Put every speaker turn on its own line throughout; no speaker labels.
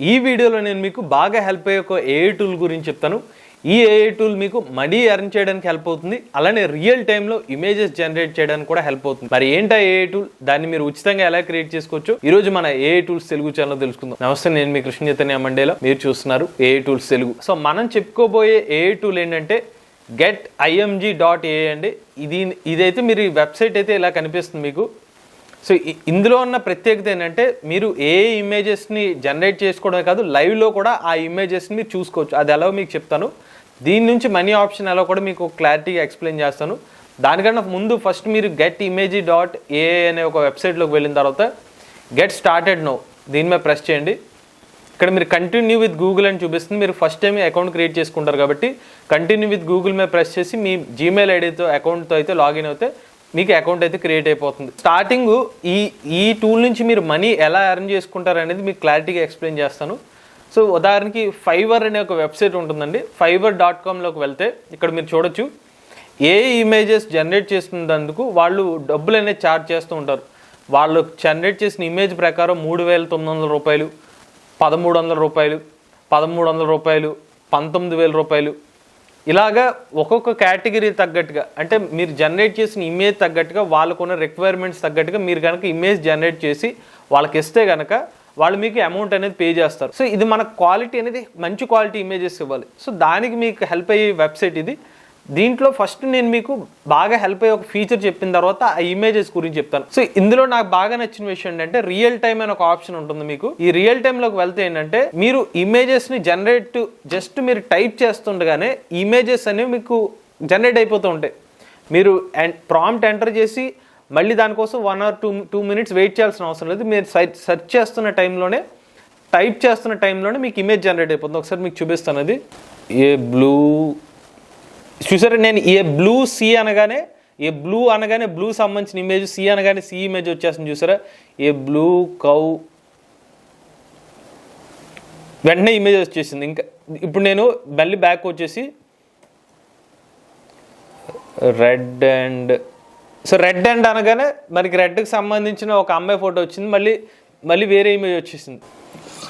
ఈ వీడియోలో నేను మీకు బాగా హెల్ప్ అయ్యే ఒక ఏఐ టూల్ గురించి చెప్తాను. ఈ ఏఐ టూల్ మీకు మనీ ఎర్న్ చేయడానికి హెల్ప్ అవుతుంది. అలానే రియల్ టైంలో ఇమేజెస్ జనరేట్ చేయడానికి కూడా హెల్ప్ అవుతుంది. మరి ఏంటా ఏఐ టూల్ దాన్ని మీరు ఉచితంగా ఎలా క్రియేట్ చేసుకోవచ్చు? ఈ రోజు మన ఏఐ టూల్స్ తెలుగు ఛానల్ తెలుసుకుందాం. నమస్తే నేను మీ కృష్ణ చైతన్య మండేలో. మీరు చూస్తున్నారు ఏఐ టూల్స్ తెలుగు. సో మనం చెప్పుకోబోయే ఏఐ టూల్ ఏంటంటే గెట్ ఐఎంజీ డాట్ ఏ అండి. ఇది ఇదైతే మీరు ఈ వెబ్సైట్ అయితే ఇలా కనిపిస్తుంది మీకు. సో ఇందులో ఉన్న ప్రత్యేకత ఏంటంటే మీరు ఏ ఇమేజెస్ని జనరేట్ చేసుకోవడమే కాదు లైవ్లో కూడా ఆ ఇమేజెస్ని మీరు చూసుకోవచ్చు. అది ఎలా మీకు చెప్తాను. దీని నుంచి మనీ ఆప్షన్ ఎలా కూడా మీకు క్లారిటీగా ఎక్స్ప్లెయిన్ చేస్తాను. దానికన్నా ముందు ఫస్ట్ మీరు గెట్ ఇమేజీ డాట్ ఏ అనే ఒక వెబ్సైట్లోకి వెళ్ళిన తర్వాత గెట్ స్టార్టెడ్ నో దీని మీద ప్రెస్ చేయండి. ఇక్కడ మీరు కంటిన్యూ విత్ గూగుల్ అని చూపిస్తుంది. మీరు ఫస్ట్ టైం అకౌంట్ క్రియేట్ చేసుకుంటారు కాబట్టి కంటిన్యూ విత్ గూగుల్ మీద ప్రెస్ చేసి మీ జీమెయిల్ ఐడితో అకౌంట్తో అయితే లాగిన్ అయితే మీకు అకౌంట్ అయితే క్రియేట్ అయిపోతుంది. స్టార్టింగ్ ఈ ఈ టూల్ నుంచి మీరు మనీ ఎలా అర్న్ చేసుకుంటారు అనేది మీకు క్లారిటీగా ఎక్స్ప్లెయిన్ చేస్తాను. సో ఉదాహరణకి ఫైవర్ అనే ఒక వెబ్సైట్ ఉంటుందండి. ఫైవర్ డాట్ కామ్లోకి వెళ్తే ఇక్కడ మీరు చూడొచ్చు. ఏ ఇమేజెస్ జనరేట్ చేస్తున్నందుకు వాళ్ళు డబ్బులు అనేది ఛార్జ్ చేస్తూ ఉంటారు. వాళ్ళు జనరేట్ చేసిన ఇమేజ్ ప్రకారం మూడు వేల తొమ్మిది వందల రూపాయలు పదమూడు వందల రూపాయలు పదమూడు వందల రూపాయలు పంతొమ్మిది వేల రూపాయలు ఇలాగా ఒక్కొక్క కేటగిరీ తగ్గట్టుగా అంటే మీరు జనరేట్ చేసిన ఇమేజ్ తగ్గట్టుగా వాళ్ళకున్న రిక్వైర్మెంట్స్ తగ్గట్టుగా మీరు కనుక ఇమేజ్ జనరేట్ చేసి వాళ్ళకి ఇస్తే కనుక వాళ్ళు మీకు అమౌంట్ అనేది పే చేస్తారు. సో ఇది మన క్వాలిటీ అనేది మంచి క్వాలిటీ ఇమేజెస్ ఇవ్వాలి. సో దానికి మీకు హెల్ప్ అయ్యే వెబ్సైట్ ఇది. దీంట్లో ఫస్ట్ నేను మీకు బాగా హెల్ప్ అయ్యే ఒక ఫీచర్ చెప్పిన తర్వాత ఆ ఇమేజెస్ గురించి చెప్తాను. సో ఇందులో నాకు బాగా నచ్చిన విషయం ఏంటంటే రియల్ టైం అనే ఒక ఆప్షన్ ఉంటుంది మీకు. ఈ రియల్ టైంలోకి వెళ్తే ఏంటంటే మీరు ఇమేజెస్ని జనరేట్ జస్ట్ మీరు టైప్ చేస్తుండగానే ఇమేజెస్ అనేవి మీకు జనరేట్ అయిపోతూ ఉంటాయి. మీరు ప్రాంప్ట్ ఎంటర్ చేసి మళ్ళీ దానికోసం one or two two minutes wait చేయాల్సిన అవసరం లేదు. మీరు సెర్చ్ చేస్తున్న టైంలోనే టైప్ చేస్తున్న టైంలోనే మీకు ఇమేజ్ జనరేట్ అయిపోతుంది. ఒకసారి మీకు చూపిస్తాను అది. ఏ బ్లూ చూసారా నేను ఏ బ్లూ సి అనగానే ఏ బ్లూ అనగానే బ్లూ సంబంధించిన ఇమేజ్ సి అనగానే సి ఇమేజ్ వచ్చేస్తుంది చూసారా? ఏ బ్లూ కౌ వెంటనే ఇమేజ్ వచ్చేసింది. ఇంకా ఇప్పుడు నేను మళ్ళీ బ్యాక్ వచ్చేసి red and so red and అనగానే మనకి రెడ్కి సంబంధించిన ఒక అమ్మాయి ఫోటో వచ్చింది. మళ్ళీ మళ్ళీ వేరే ఇమేజ్ వచ్చేసింది.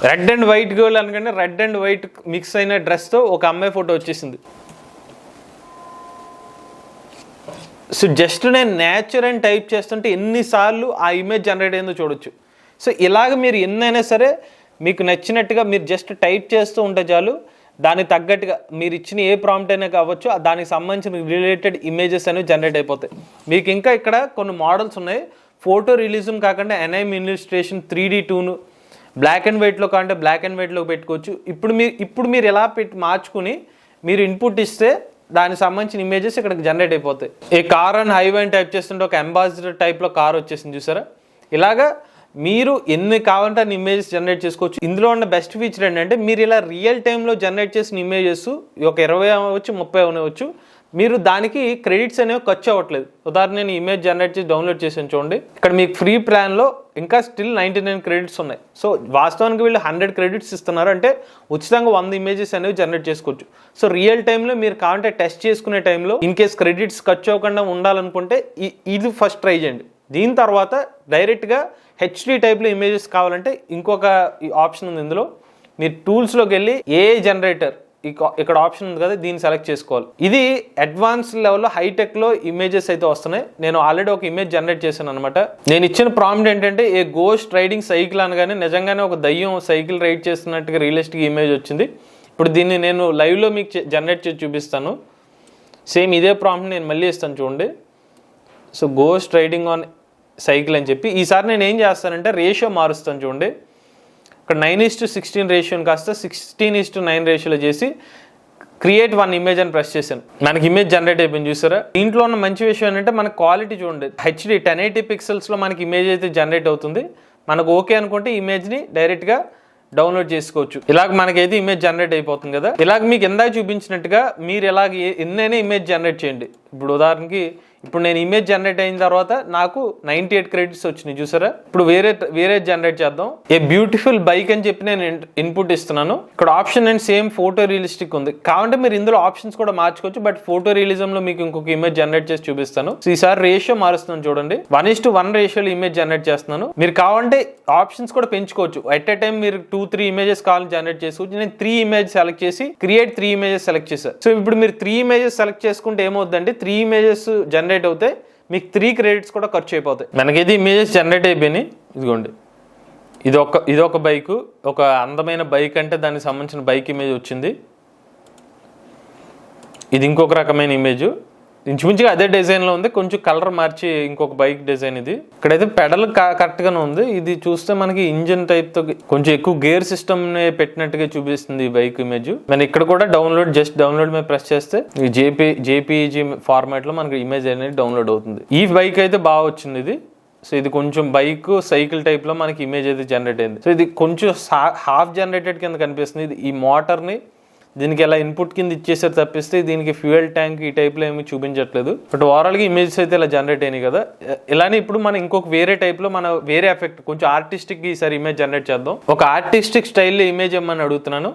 రెడ్ అండ్ వైట్ గర్ల్ అనగానే రెడ్ అండ్ వైట్ మిక్స్ అయిన డ్రెస్తో ఒక అమ్మాయి ఫోటో వచ్చేసింది. సో జస్ట్ నేను నేచర్ అని టైప్ చేస్తుంటే ఎన్నిసార్లు ఆ ఇమేజ్ జనరేట్ అయిందో చూడొచ్చు. సో ఇలాగ మీరు ఎన్నైనా సరే మీకు నచ్చినట్టుగా మీరు జస్ట్ టైప్ చేస్తూ ఉంటే చాలు దానికి తగ్గట్టుగా మీరు ఇచ్చిన ఏ ప్రాంప్ట్ అయినా కావచ్చు దానికి సంబంధించిన రిలేటెడ్ ఇమేజెస్ అనేవి జనరేట్ అయిపోతాయి. మీకు ఇంకా ఇక్కడ కొన్ని మోడల్స్ ఉన్నాయి. ఫోటో రిలీజం కాకుండా ఎన్ఐఎం ఇన్విస్ట్రేషన్ త్రీ డీ టూను బ్లాక్ అండ్ వైట్లో కాకుండా బ్లాక్ అండ్ వైట్లో పెట్టుకోవచ్చు. ఇప్పుడు మీరు ఇప్పుడు మీరు ఎలా పెట్టి మార్చుకుని మీరు ఇన్పుట్ ఇస్తే దానికి సంబంధించిన ఇమేజెస్ ఇక్కడ జనరేట్ అయిపోతాయి. ఈ కార్ అండ్ హైవే అని టైప్ చేస్తుంటే ఒక అంబాసిడర్ టైప్లో కార్ వచ్చేసింది చూసారా? ఇలాగా మీరు ఎన్ని కావాలంటే అన్ని ఇమేజెస్ జనరేట్ చేసుకోవచ్చు. ఇందులో ఉన్న బెస్ట్ ఫీచర్ ఏంటంటే మీరు ఇలా రియల్ టైంలో జనరేట్ చేసిన ఇమేజెస్ ఒక ఇరవై అవ్వచ్చు ముప్పై అవ్వచ్చు మీరు దానికి క్రెడిట్స్ అనేవి ఖర్చు అవ్వట్లేదు. ఉదాహరణ నేను ఇమేజ్ జనరేట్ చేసి డౌన్లోడ్ చేసాను చూడండి. ఇక్కడ మీకు ఫ్రీ ప్లాన్లో ఇంకా స్టిల్ నైంటీ నైన్ క్రెడిట్స్ ఉన్నాయి. సో వాస్తవానికి వీళ్ళు హండ్రెడ్ క్రెడిట్స్ ఇస్తున్నారు అంటే ఉచితంగా వంద ఇమేజెస్ అనేవి జనరేట్ చేసుకోవచ్చు. సో రియల్ టైంలో మీరు కావాలంటే టెస్ట్ చేసుకునే టైంలో ఇన్ కేస్ క్రెడిట్స్ ఖర్చు అవ్వకుండా ఉండాలనుకుంటే ఈ- ఇది ఫస్ట్ ట్రై చేయండి. దీని తర్వాత డైరెక్ట్గా హెచ్డి టైప్లో ఇమేజెస్ కావాలంటే ఇంకొక ఆప్షన్ ఉంది ఇందులో. మీరు టూల్స్లోకి వెళ్ళి ఏ జనరేటర్ ఇక్కడ ఆప్షన్ ఉంది కదా దీన్ని సెలెక్ట్ చేసుకోవాలి. ఇది అడ్వాన్స్ లెవెల్లో హైటెక్లో ఇమేజెస్ అయితే వస్తున్నాయి. నేను ఆల్రెడీ ఒక ఇమేజ్ జనరేట్ చేశాను అనమాట నేను ఇచ్చిన ప్రాంప్ట్ ఏంటంటే ఏ గోస్ట్ రైడింగ్ సైకిల్ అనగానే నిజంగానే ఒక దయ్యం సైకిల్ రైడ్ చేస్తున్నట్టుగా రియలిస్టిక్ ఇమేజ్ వచ్చింది. ఇప్పుడు దీన్ని నేను లైవ్లో మీకు జనరేట్ చేసి చూపిస్తాను. సేమ్ ఇదే ప్రాంప్ట్ నేను మళ్ళీ ఇస్తాను చూడండి. So ghost riding on cycle అని చెప్పి ఈసారి నేను ఏం చేస్తానంటే రేషియో మారుస్తాను చూడండి. ఇక్కడ నైన్ ఈస్ టు సిక్స్టీన్ రేషియోని కాస్త సిక్స్టీన్ ఈస్ టు నైన్ రేషియోలో చేసి క్రియేట్ వన్ ఇమేజ్ అని ప్రెస్ చేశాను. మనకి ఇమేజ్ జనరేట్ అయిపోయింది చూసారా? దీంట్లో ఉన్న మంచి విషయం ఏంటంటే మన క్వాలిటీ చూడండి. హెచ్డి టెన్ ఎయిటీ పిక్సెల్స్లో మనకి ఇమేజ్ అయితే జనరేట్ అవుతుంది. మనకు ఓకే అనుకుంటే ఇమేజ్ని డైరెక్ట్గా డౌన్లోడ్ చేసుకోవచ్చు. ఇలాగ మనకైతే ఇమేజ్ జనరేట్ అయిపోతుంది కదా. ఇలాగ మీకు ఇందాక చూపించినట్టుగా మీరు ఇలాగ ఎన్నైనా ఇమేజ్ జనరేట్ చేయండి. ఇప్పుడు ఉదాహరణకి ఇప్పుడు నేను ఇమేజ్ జనరేట్ అయిన తర్వాత నాకు నైన్టీ ఎయిట్ క్రెడిట్స్ వచ్చినాయి చూసారా? ఇప్పుడు వేరే వేరే జనరేట్ చేద్దాం. ఏ బ్యూటిఫుల్ బైక్ అని చెప్పి నేను ఇన్పుట్ ఇస్తున్నాను. ఇక్కడ option and same photo realistic ఉంది. కావంటే మీరు ఇందులో ఆప్షన్స్ కూడా మార్చుకోవచ్చు బట్ ఫోటో రియలిజం లో మీకు ఇంకొక ఇమేజ్ జనరేట్ చేసి చూపిస్తాను. సో ఈసారి రేషియో మారుస్తున్నాను చూడండి. వన్ ఇస్ టు వన్ రేషియోలో ఇమేజ్ జనరేట్ చేస్తున్నాను. మీరు కావాలంటే ఆప్షన్స్ కూడా పెంచుకోవచ్చు. ఎట్ ఎ టైం మీరు టూ త్రీ ఇమేజెస్ కావాలని జనరేట్ చేసుకోవచ్చు. నేను త్రీ ఇమేజ్ సెలెక్ట్ చేసి క్రియేట్ త్రీ ఇమేజెస్ సెలెక్ట్ చేశాను సో ఇప్పుడు మీరు త్రీ ఇమేజెస్ సెలెక్ట్ చేసుకుంటే ఏమవుతుందంటే త్రీ ఇమేజెస్ జనరేట్ అవుతాయి మీకు త్రీ క్రెడిట్స్ కూడా ఖర్చు అయిపోతాయి. మనకైతే ఇమేజెస్ జనరేట్ అయిపోయినాయి. ఇదిగోండి. ఇది ఒక ఇది ఒక బైక్ ఒక అందమైన బైక్ అంటే దానికి సంబంధించిన బైక్ ఇమేజ్ వచ్చింది. ఇది ఇంకొక రకమైన ఇమేజ్ ఇంచుమించుగా అదే డిజైన్లో ఉంది. కొంచెం కలర్ మార్చి ఇంకొక బైక్ డిజైన్ ఇది. ఇక్కడైతే పెడల్ కరెక్ట్ గానే ఉంది. ఇది చూస్తే మనకి ఇంజిన్ టైప్తో కొంచెం ఎక్కువ గేర్ సిస్టమ్ పెట్టినట్టుగా చూపిస్తుంది ఈ బైక్ ఇమేజ్. మన ఇక్కడ కూడా డౌన్లోడ్ జస్ట్ డౌన్లోడ్ మీద ప్రెస్ చేస్తే ఈ జేపీ జేపీజీ ఫార్మాట్లో మనకి ఇమేజ్ అనేది డౌన్లోడ్ అవుతుంది. ఈ బైక్ అయితే బాగా వచ్చింది ఇది. సో ఇది కొంచెం బైక్ సైకిల్ టైప్లో మనకి ఇమేజ్ అయితే జనరేట్ అయింది. సో ఇది కొంచెం హాఫ్ జనరేటెడ్ కింద కనిపిస్తుంది. ఇది ఈ మోటార్ని దీనికి ఎలా ఇన్పుట్ కింద ఇచ్చేసారు తప్పిస్తే దీనికి ఫ్యూయల్ ట్యాంక్ ఈ టైప్లో ఏమీ చూపించట్లేదు. బట్ ఓవరాల్గా ఇమేజెస్ అయితే ఇలా జనరేట్ అయినాయి కదా. ఇలానే ఇప్పుడు మనం ఇంకొక వేరే టైప్లో మన వేరే ఎఫెక్ట్ కొంచెం ఆర్టిస్టిక్ ఈసారి ఇమేజ్ జనరేట్ చేద్దాం. ఒక ఆర్టిస్టిక్ స్టైల్లో ఇమేజ్ ఇమ్మని అడుగుతున్నాను?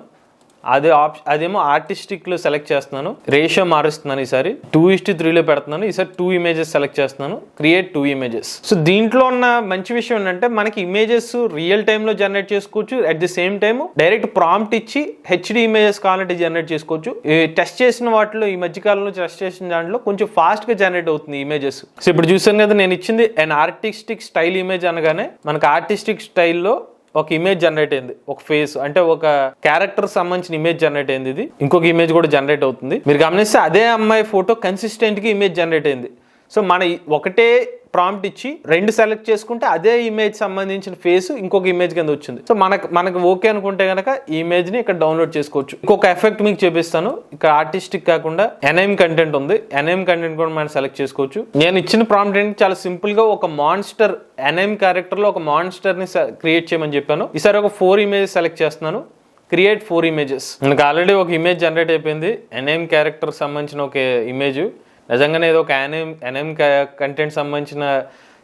అదే ఆప్ అదేమో ఆర్టిస్టిక్లో సెలెక్ట్ చేస్తున్నాను. రేషియో మారుస్తున్నాను ఈసారి. టూ ఇస్ట్ త్రీలో పెడుతున్నాను. ఈసారి టూ ఇమేజెస్ సెలెక్ట్ చేస్తున్నాను. Create two images. సో దీంట్లో ఉన్న మంచి విషయం ఏంటంటే మనకి ఇమేజెస్ రియల్ టైంలో జనరేట్ చేసుకోవచ్చు. At the same time direct prompt ఇచ్చి హెచ్డి ఇమేజెస్ కావాలంటే జనరేట్ చేసుకోవచ్చు. టెస్ట్ చేసిన వాటిలో ఈ మధ్యకాలంలో టెస్ట్ చేసిన దాంట్లో కొంచెం ఫాస్ట్గా జనరేట్ అవుతుంది ఇమేజెస్ సో ఇప్పుడు చూసాను కదా నేను ఇచ్చింది అండ్ ఆర్టిస్టిక్ స్టైల్ ఇమేజ్ అనగానే మనకు ఆర్టిస్టిక్ స్టైల్లో ఒక ఇమేజ్ జనరేట్ అయింది. ఒక ఫేస్ అంటే ఒక క్యారెక్టర్ సంబంధించిన ఇమేజ్ జనరేట్ అయింది ఇది. ఇంకొక ఇమేజ్ కూడా జనరేట్ అవుతుంది. మీరు గమనిస్తే అదే అమ్మాయి ఫోటో కన్సిస్టెంట్గా ఇమేజ్ జనరేట్ అయింది. సో మన ఒకటే ప్రాంప్ట్ ఇచ్చి రెండు సెలెక్ట్ చేసుకుంటే అదే ఇమేజ్ సంబంధించిన ఫేస్ ఇంకొక ఇమేజ్ కింద వచ్చింది. సో మనకు మనకు ఓకే అనుకుంటే కనుక ఈ ఇక్కడ డౌన్లోడ్ చేసుకోవచ్చు. ఇంకొక ఎఫెక్ట్ మీకు చూపిస్తాను. ఇక్కడ ఆర్టిస్టిక్ కాకుండా ఎన్ఐఎం కంటెంట్ ఉంది. ఎన్ఐఎం కంటెంట్ కూడా మనం సెలెక్ట్ చేసుకోవచ్చు. నేను ఇచ్చిన ప్రాంప్ట్ ఏంటి? చాలా సింపుల్గా ఒక మాన్స్టర్ ఎన్ఐఎం క్యారెక్టర్లో ఒక మాన్స్టర్ని క్రియేట్ చేయమని చెప్పాను. ఈసారి ఒక ఫోర్ ఇమేజ్ సెలెక్ట్ చేస్తున్నాను. క్రియేట్ ఫోర్ ఇమేజెస్ మనకు ఆల్రెడీ ఒక ఇమేజ్ జనరేట్ అయిపోయింది. ఎన్ఐఎం క్యారెక్టర్ సంబంధించిన ఒక ఇమేజ్ నిజంగానే ఏదో ఒక యానేమ్ ఎనేమ్ కంటెంట్ సంబంధించిన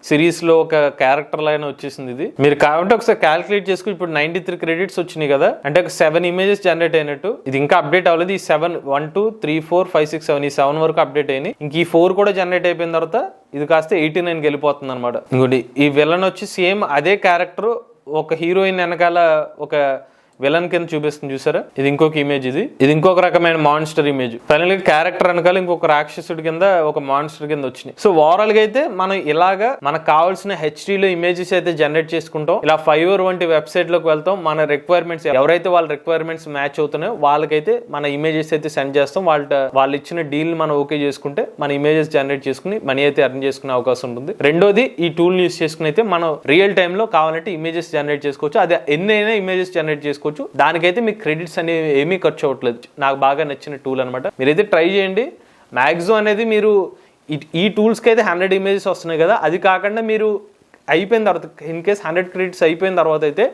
సిరీస్లో ఒక క్యారెక్టర్ లైన్ వచ్చేసింది ఇది. మీరు కావాలంటే ఒకసారి క్యాలిక్యులేట్ చేసుకుని ఇప్పుడు నైన్టీ త్రీ క్రెడిట్స్ వచ్చినాయి కదా. అంటే ఒక సెవెన్ ఇమేజెస్ జనరేట్ అయినట్టు. ఇది ఇంకా అప్డేట్ అవ్వలేదు. ఈ seven one two three four five six seven ఈ సెవెన్ వరకు అప్డేట్ అయినాయి. ఇంక ఈ ఫోర్ కూడా జనరేట్ అయిపోయిన తర్వాత ఇది కాస్త ఎయిటీ నైన్కి వెళ్ళిపోతుంది అనమాట ఇంకోటి ఈ విలన్ వచ్చి సేమ్ అదే క్యారెక్టర్ ఒక హీరోయిన్ వెనకాల ఒక విలన్ కింద చూపిస్తుంది చూసారా? ఇది ఇంకొక ఇమేజ్ ఇది. ఇది ఇంకొక రకమైన మాన్స్టర్ ఇమేజ్ ఫైనల్ క్యారెక్టర్ వెనకాల ఇంకొక రాక్షసుడి కింద ఒక మాన్స్టర్ కింద వచ్చినాయి. సో ఓవరాల్గా అయితే మనం ఇలాగా మనకు కావాల్సిన హెచ్డి లో ఇమేజెస్ అయితే జనరేట్ చేసుకుంటాం. ఇలా ఫైవర్ వంటి వెబ్సైట్లోకి వెళ్తాం. మన రిక్వైర్మెంట్స్ ఎవరైతే వాళ్ళ రిక్వైర్మెంట్స్ మ్యాచ్ అవుతున్నాయో వాళ్ళకైతే మన ఇమేజెస్ అయితే సెండ్ చేస్తాం. వాళ్ళ వాళ్ళు ఇచ్చిన డీల్ మనం ఓకే చేసుకుంటే మన ఇమేజెస్ జనరేట్ చేసుకుని మనీ అయితే అర్న్ చేసుకునే అవకాశం ఉంటుంది. రెండోది ఈ టూల్ యూస్ చేసుకుని అయితే మనం రియల్ టైమ్లో కావాలంటే ఇమేజెస్ జనరేట్ చేసుకోవచ్చు. అది ఎన్నైనా ఇమేజెస్ జనరేట్ చేసుకోవచ్చు. దానికైతే మీకు క్రెడిట్స్ అనేవి ఏమీ ఖర్చు అవ్వట్లేదు. నాకు బాగా నచ్చిన టూల్ అనమాట మీరైతే ట్రై చేయండి. మ్యాక్సిమం అనేది మీరు ఈ- ఈ టూల్స్కి అయితే హండ్రెడ్ ఇమేజెస్ వస్తున్నాయి కదా. అది కాకుండా మీరు అయిపోయిన తర్వాత ఇన్ కేస్ హండ్రెడ్ క్రెడిట్స్ అయిపోయిన తర్వాత అయితే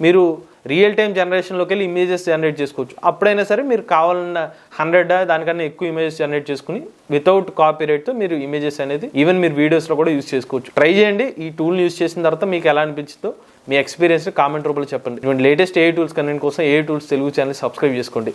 మీరు రియల్ టైం జనరేషన్లోకి వెళ్ళి ఇమేజెస్ జనరేట్ చేసుకోవచ్చు. అప్పుడైనా సరే మీరు కావాలన్న హండ్రెడ్ దానికన్నా ఎక్కువ ఇమేజెస్ జనరేట్ చేసుకుని వితౌట్ కాపీ రైట్తో మీరు ఇమేజెస్ అనేది ఈవెన్ మీరు వీడియోస్లో కూడా యూస్ చేసుకోవచ్చు. ట్రై చేయండి. ఈ టూల్ యూస్ చేసిన తర్వాత మీకు ఎలా అనిపించిందో మీ ఎక్స్పీరియన్స్ కామెంట్ రూపంలో చెప్పండి. ఇటువంటి లేటెస్ట్ ఏ టూల్స్ కనెంట్ కోసం AI tools Telugu channel subscribe చేసుకోండి.